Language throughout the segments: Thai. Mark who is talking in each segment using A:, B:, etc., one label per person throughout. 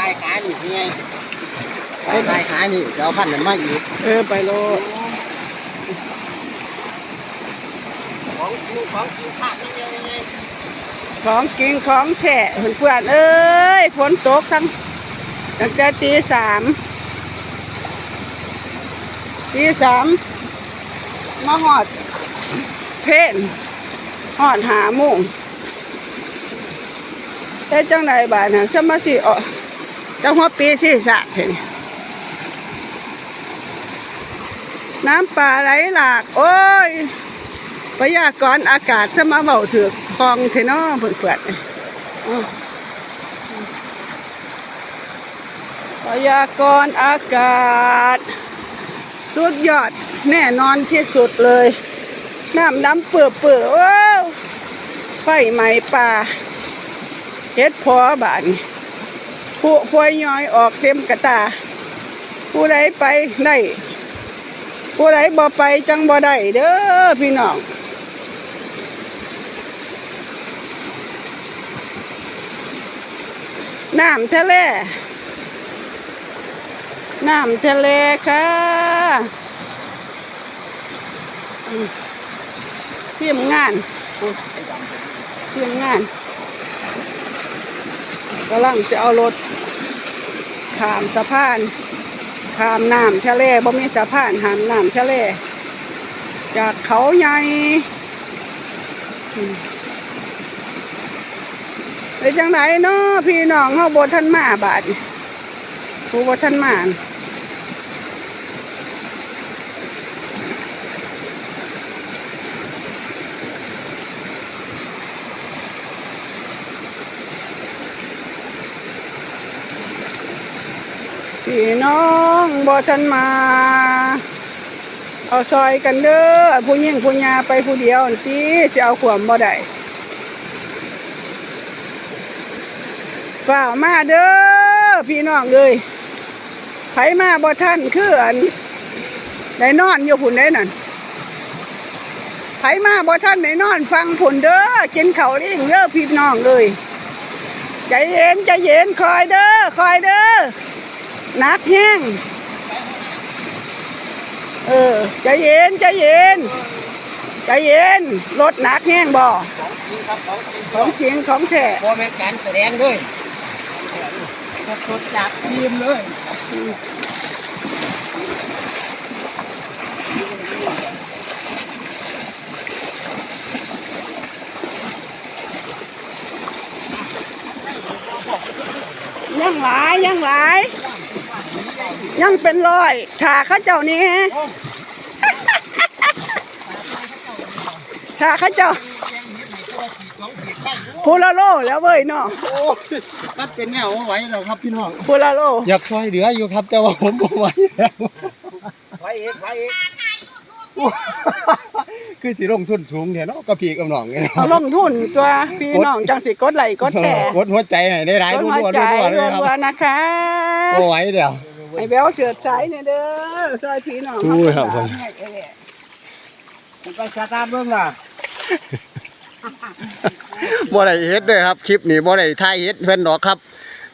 A: ทายขานี่ไงไปายขานี่จะเอาพันนั้นมาอีก
B: เออไปโล
A: ของจริงของจริงภาคนี่ไงไง
B: ของกินของแท้เพื่อนเอ้ยฝนตกทั้งตั้งแต่ตีสามตีสามมาหอด เพนหอดหาโมุ่งแต่จังไดบาดนะสมาสิออ จังหัวปีสิสะเห็นน้ำป่าไหลหลาก โอ้ยพยากรณ์อากาศสมาเบาถือกคลองเทนอเพื่อนเพื่อนๆพยากรณ์อากาศ สุดยอดแน่นอนที่สุดเลย น้ำดำเปื่อเปื่อๆว้าวไฟไหม้ป่าเฮ็ดพอบาน ผู้พวยย้อยออกเต็มกระตา ผู้ใดไปได้ ผู้ใดบ่ไปจังบ่ได้เด้อพี่น้องน้ำทะเลน้ำทะเลค่ะอืมทีมงานทียมงาน กำลังจะเอารถข้ามสะพานข้ามน้ำทะเลบ่มีสะพานห้ามน้ำทะเล จากเขาใหญ่อืมเป็นจังไหนเนาะพี่น้องเฮาบ่ทันมาบาดผู้บ่ทันมา พี่น้องบ่ทันมา เอาซอยกันเด้อผู้หญิงผู้ยาไปผู้เดียวติสิเอาขวมบ่ได้ฝ่าวมาเด้อพี่น้องเอ้ยไผมาบ่ท่านคืออันได้นอนอยู่พุ่นได้นั่นไผมาบ่ท่านได้นอนฟังพุ่นเด้อกินเขาเลี้ยงเด้อพี่น้องเอ้ยใจเย็นใจเย็นคอยเด้อคอยเด้อ นักแห้ง เออใจเย็นใจเย็นใจเย็นรถหนักแห้งบ่
A: ของจริงครับของจริง
B: ของจริงของแท้
A: พอเป็นการแสดงด้วยสดๆจากทีมเลย
B: ยังหลายยังหลาย ยังเป็นร้อยถ้าเข้าเจ้านี้ถ้าเข้าเจ้าพูละโลแล้วเว้ยเนาะ
A: โอ้ยมันเป็นแนวเอาไว้แล้วครับพี่น้อง
B: พูละโล
A: อยากซอยเหลืออยู่ครับ แต่ว่าผมบ่ไหวแล้วไหวเองไหวเอง คือสิลงทุนสูงเนี่ยเนาะก็พี่กับน้องเนี่ย
B: เอาลงทุนตัวพี่น้องจังสิกดไหลค์กดแชร์
A: กดหัวใจให้ได้หลาย
B: กด
A: รัว
B: หัว
A: ๆ
B: ใจ
A: รัวๆเลยค
B: รัว
A: รับ
B: ๆนะคะ
A: บ่ไหวเดี๋ยว
B: ไอ้แววเฉิดสายเนี่ยเด้อซอยพี่น้อง
A: อุ้ยครับผม
B: ไปชาตามเบิ่งล่ะ
A: บ่ได้เฮ็ดด้วยครับคลิปนี้บ่ได้ถ่ายเฮ็ดเพิ่นดอกครับ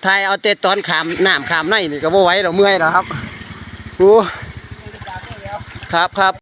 A: ถ่ายเอาแต่ตอนขามน้ำขามในนี่ก็บ่ไหวแล้วเมื่อยแล้วครับโอ้ครับครับ